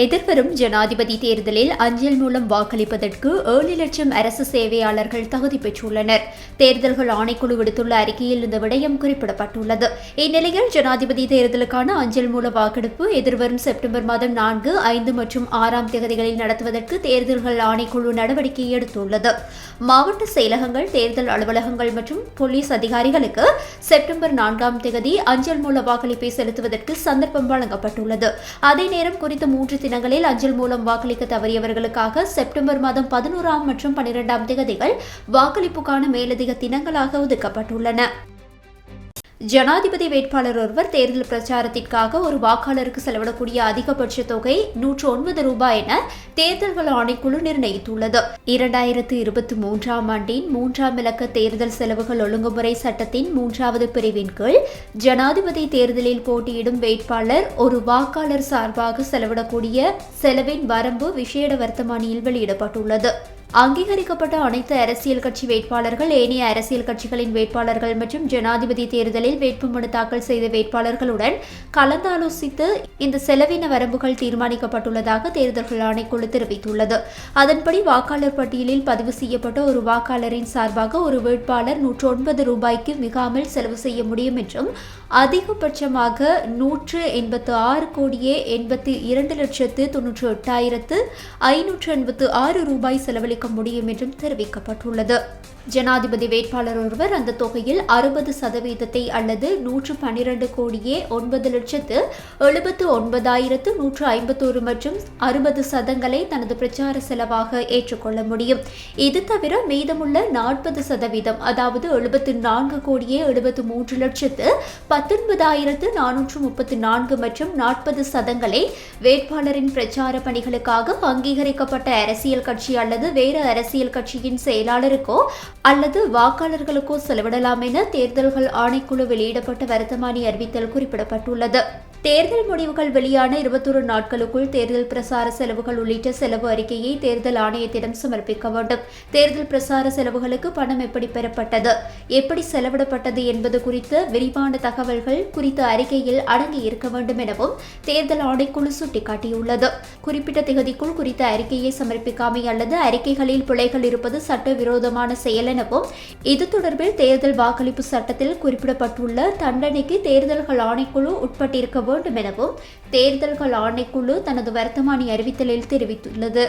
எதிர்வரும் ஜனாதிபதி தேர்தலில் அஞ்சல் மூலம் வாக்களிப்பதற்கு ஏழு லட்சம் அரசு சேவையாளர்கள் தகுதி பெற்றுள்ளனர். தேர்தல்கள் ஆணைக்குழு விடுத்துள்ள அறிக்கையில் இந்த விடயம் குறிப்பிடப்பட்டுள்ளது. இந்நிலையில் ஜனாதிபதி தேர்தலுக்கான அஞ்சல் மூல வாக்கெடுப்பு எதிர்வரும் செப்டம்பர் மாதம் நான்கு ஐந்து மற்றும் ஆறாம் தேதிகளில் நடத்துவதற்கு தேர்தல்கள் ஆணைக்குழு நடவடிக்கை எடுத்துள்ளது. மாவட்ட செயலகங்கள் தேர்தல் அலுவலகங்கள் மற்றும் போலீஸ் அதிகாரிகளுக்கு செப்டம்பர் நான்காம் தேதி அஞ்சல் மூல வாக்களிப்பை செலுத்துவதற்கு சந்தர்ப்பம் வழங்கப்பட்டுள்ளது. அதே நேரம் குறித்த மூன்று தினங்களில் அஞ்சல் மூலம் வாக்களிக்க தவறியவர்களுக்காக செப்டம்பர் மாதம் பதினோராம் மற்றும் பனிரெண்டாம் தேதிகள் வாக்களிப்புக்கான மேலதிக தினங்களாக ஒதுக்கப்பட்டுள்ளன. ஜனாதிபதி வேட்பாளர் ஒருவர் தேர்தல் பிரச்சாரத்திற்காக ஒரு வாக்காளருக்கு செலவிடக்கூடிய அதிகபட்ச தொகை நூற்று ஒன்பது ரூபாய் என தேர்தல்கள் ஆணைக்குழு நிர்ணயித்துள்ளது. இரண்டாயிரத்து இருபத்தி மூன்றாம் ஆண்டின் மூன்றாம் இலக்க தேர்தல் செலவுகள் ஒழுங்குமுறை சட்டத்தின் மூன்றாவது பிரிவின் கீழ் ஜனாதிபதி தேர்தலில் போட்டியிடும் வேட்பாளர் ஒரு வாக்காளர் சார்பாக செலவிடக்கூடிய செலவின் வரம்பு விசேட வர்த்தமானியில் வெளியிடப்பட்டுள்ளது. அங்கீகரிக்கப்பட்ட அனைத்து அரசியல் கட்சி வேட்பாளர்கள் ஏனைய அரசியல் கட்சிகளின் வேட்பாளர்கள் மற்றும் ஜனாதிபதி தேர்தலில் வேட்புமனு தாக்கல் செய்த வேட்பாளர்களுடன் கலந்தாலோசித்து இந்த செலவின வரம்புகள் தீர்மானிக்கப்பட்டுள்ளதாக தேர்தல்கள் ஆணைக்குழு தெரிவித்துள்ளது. அதன்படி வாக்காளர் பட்டியலில் பதிவு செய்யப்பட்ட ஒரு வாக்காளரின் சார்பாக ஒரு வேட்பாளர் நூற்று ஒன்பது ரூபாய்க்கு மிகாமல் செலவு செய்ய முடியும் என்றும் அதிகபட்சமாக நூற்று எண்பத்து ஆறு கோடியே எண்பத்தி இரண்டு லட்சத்து தொன்னூற்று எட்டாயிரத்து ஐநூற்று எண்பத்து ஆறு ரூபாய் செலவழிக்க முடியும் என்றும் தெரிவிக்கப்பட்டுள்ளது. ஜனாதிபதி வேட்பாளர் ஒருவர் அந்த தொகையில் அறுபது சதவீதத்தை அல்லது நூற்று பன்னிரண்டு கோடியே ஒன்பது லட்சத்து எழுபத்து ஒன்பதாயிரத்து நூற்று ஐம்பத்தோரு மற்றும் அறுபது சதங்களை தனது பிரச்சார செலவாக ஏற்றுக்கொள்ள முடியும். இது தவிர மீதமுள்ள நாற்பது சதவீதம் அதாவது எழுபத்து நான்கு கோடியே எழுபத்து மூன்று லட்சத்து பத்தொன்பதாயிரத்து நானூற்று முப்பத்து நான்கு மற்றும் நாற்பது சதங்களை வேட்பாளரின் பிரச்சார பணிகளுக்காக அங்கீகரிக்கப்பட்ட அரசியல் கட்சி அல்லது வேறு அரசியல் கட்சியின் செயலாளருக்கோ அல்லது வாக்காளர்களுக்கோ செலவிடலாம் என தேர்தல்கள் ஆணைக்குழு வெளியிடப்பட்ட வருத்தமானி அறிவித்தல் குறிப்பிடப்பட்டுள்ளது. தேர்தல் முடிவுகள் வெளியான இருபத்தொரு நாட்களுக்குள் தேர்தல் பிரசார செலவுகள் உள்ளிட்ட செலவு அறிக்கையை தேர்தல் ஆணையத்திடம் சமர்ப்பிக்க வேண்டும். தேர்தல் பிரசார செலவுகளுக்கு பணம் எப்படி பெறப்பட்டது? எப்படி செலவிடப்பட்டது என்பது குறித்த விரிவான தகவல்கள் குறித்த அறிக்கையில் அடங்கி இருக்க வேண்டும் எனவும் தேர்தல் ஆணைக்குழு சுட்டிக்காட்டியுள்ளது. குறிப்பிட்ட திகதிக்குள் குறித்த அறிக்கையை சமர்ப்பிக்காமை அல்லது அறிக்கைகளில் பிழைகள் இருப்பது சட்டவிரோதமான செயல் எனவும் இது தொடர்பில் தேர்தல் வாக்களிப்பு சட்டத்தில் குறிப்பிடப்பட்டுள்ள தண்டனைக்கு தேர்தல்கள் ஆணைக்குழு உட்பட்டிருக்க வேண்டும் எனவும் தேர்தல்கள் ஆணைக்குழு தனது வர்த்தமானி அறிவித்தலில் தெரிவித்துள்ளது.